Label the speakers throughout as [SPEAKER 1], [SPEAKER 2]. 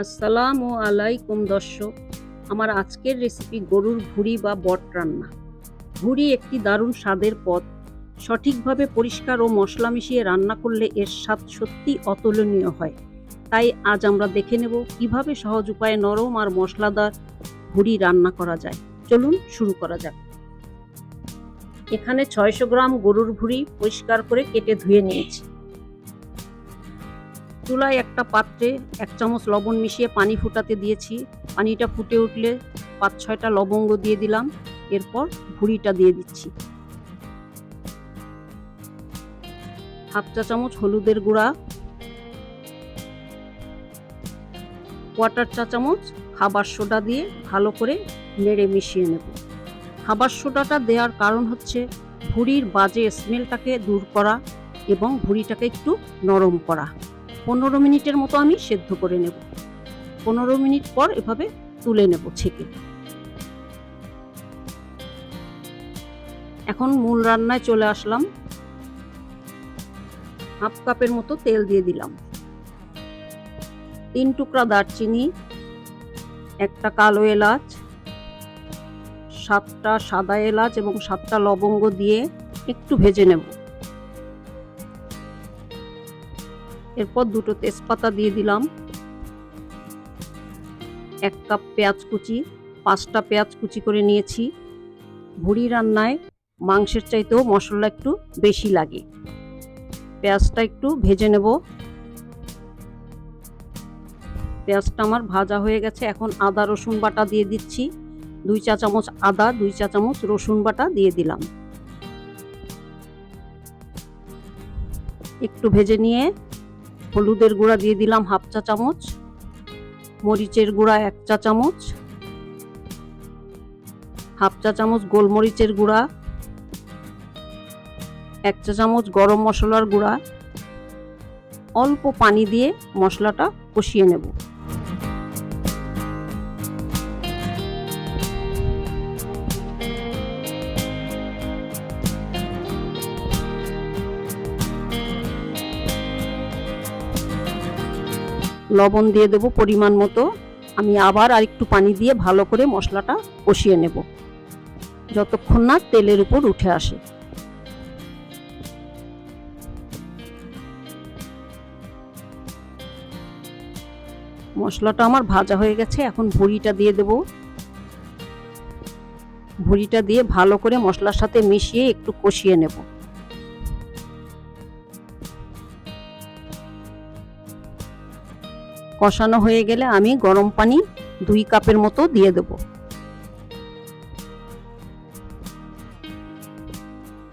[SPEAKER 1] আসসালামু আলাইকুম দর্শক, আমার আজকের রেসিপি গরুর ভুড়ি বা বট রান্না। ভুড়ি একটি দারুণ স্বাদের পদ। সঠিকভাবে পরিষ্কার ও মশলা মিশিয়ে রান্না করলে এর স্বাদ সত্যি অতুলনীয় হয়। তাই আজ আমরা দেখে নেব কীভাবে সহজ উপায়ে নরম আর মশলাদার ভুড়ি রান্না করা যায়। চলুন শুরু করা যাক। এখানে ছয়শো গ্রাম গরুর ভুড়ি পরিষ্কার করে কেটে ধুয়ে নিয়েছি। চুলায় একটা পাত্রে এক চামচ লবণ মিশিয়ে পানি ফুটাতে দিয়েছি। পানিটা ফুটে উঠলে পাঁচ ছয়টা লবঙ্গ দিয়ে দিলাম। এরপর ভুড়িটা দিয়ে দিচ্ছি। হাফ চা চামচ হলুদের গুঁড়া। কোয়াটার চা চামচ খাবার সোডা দিয়ে ভালো করে নেড়ে মিশিয়ে নেব। খাবার সোডাটা দেওয়ার কারণ হচ্ছে ভুড়ির বাজে স্মেলটাকে দূর করা এবং ভুড়িটাকে একটু নরম করা। পনেরো মিনিটের মতো আমি সেদ্ধ করে নেব। পনেরো মিনিট পর এভাবে তুলে নেব ছেঁকে। এখন মূল রান্নায় চলে আসলাম। হাফ কাপের মতো তেল দিয়ে দিলাম। তিন টুকরা দারচিনি, একটা কালো এলাচ, সাতটা সাদা এলাচ এবং সাতটা লবঙ্গ দিয়ে একটু ভেজে নেব। এরপর দুটো তেজপাতা দিয়ে দিলাম। এক কাপ পেঁয়াজ কুচি, পাঁচটা পেঁয়াজ কুচি করে নিয়েছি। ভুড়ি রান্নায় মাংসের চাইতেও মশলা একটু বেশি লাগে। পেঁয়াজটা একটু ভেজে নেব। পেঁয়াজটা আমার ভাজা হয়ে গেছে, এখন আদা, রসুন বাটা দিয়ে দিচ্ছি। দুই চা চামচ আদা, দুই চা চামচ রসুন বাটা দিয়ে দিলাম। একটু ভেজে নিয়ে হলুদের গুঁড়া দিয়ে দিলাম হাফ চা চামচ, মরিচের গুঁড়া এক চা চামচ, হাফ চা চামচ গোলমরিচের গুঁড়া, এক চা চামচ গরম মশলার গুঁড়া। অল্প পানি দিয়ে মশলাটা কষিয়ে নেব। লবণ দিয়ে দেবো পরিমাণ মতো। আমি আবার আর একটু পানি দিয়ে ভালো করে মশলাটা কষিয়ে নেব। যতক্ষণ না তেলের উপর উঠে আসে। মশলাটা আমার ভাজা হয়ে গেছে, এখন ভুড়িটা দিয়ে দেব। ভুড়িটা দিয়ে ভালো করে মশলার সাথে মিশিয়ে একটু কষিয়ে নেব। কষানো হয়ে গেলে আমি গরম পানি দুই কাপের মতো দিয়ে দেব।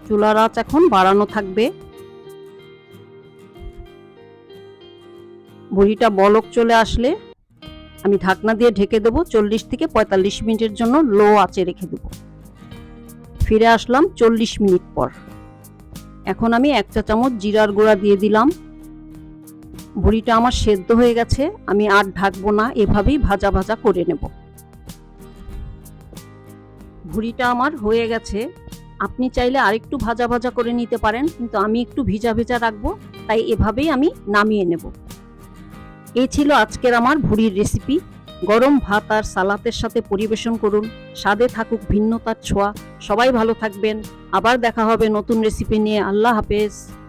[SPEAKER 1] চুলার আঁচ এখন বাড়ানো থাকবে। বড়িটা বলক চলে আসলে আমি ঢাকনা দিয়ে ঢেকে দেবো, চল্লিশ থেকে পঁয়তাল্লিশ মিনিটের জন্য লো আঁচে রেখে দেবো। ফিরে আসলাম চল্লিশ মিনিট পর। এখন আমি এক চা চামচ জিরার গুঁড়া দিয়ে দিলাম। ভুড়িটা আমার সেদ্ধ হয়ে গেছে, আমি আর ঢাকবো না, এভাবেই ভাজা ভাজা করে নেব। ভুড়িটা আমার হয়ে গেছে। আপনি চাইলে আরেকটু ভাজা ভাজা করে নিতে পারেন, কিন্তু আমি একটু ভিজা ভেজা রাখব, তাই এভাবেই আমি নামিয়ে নেব। এই ছিল আজকের আমার ভুড়ির রেসিপি। গরম ভাত আর সালাতের সাথে পরিবেশন করুন। স্বাদে থাকুক ভিন্নতার ছোঁয়া। সবাই ভালো থাকবেন। আবার দেখা হবে নতুন রেসিপি নিয়ে। আল্লাহ হাফেজ।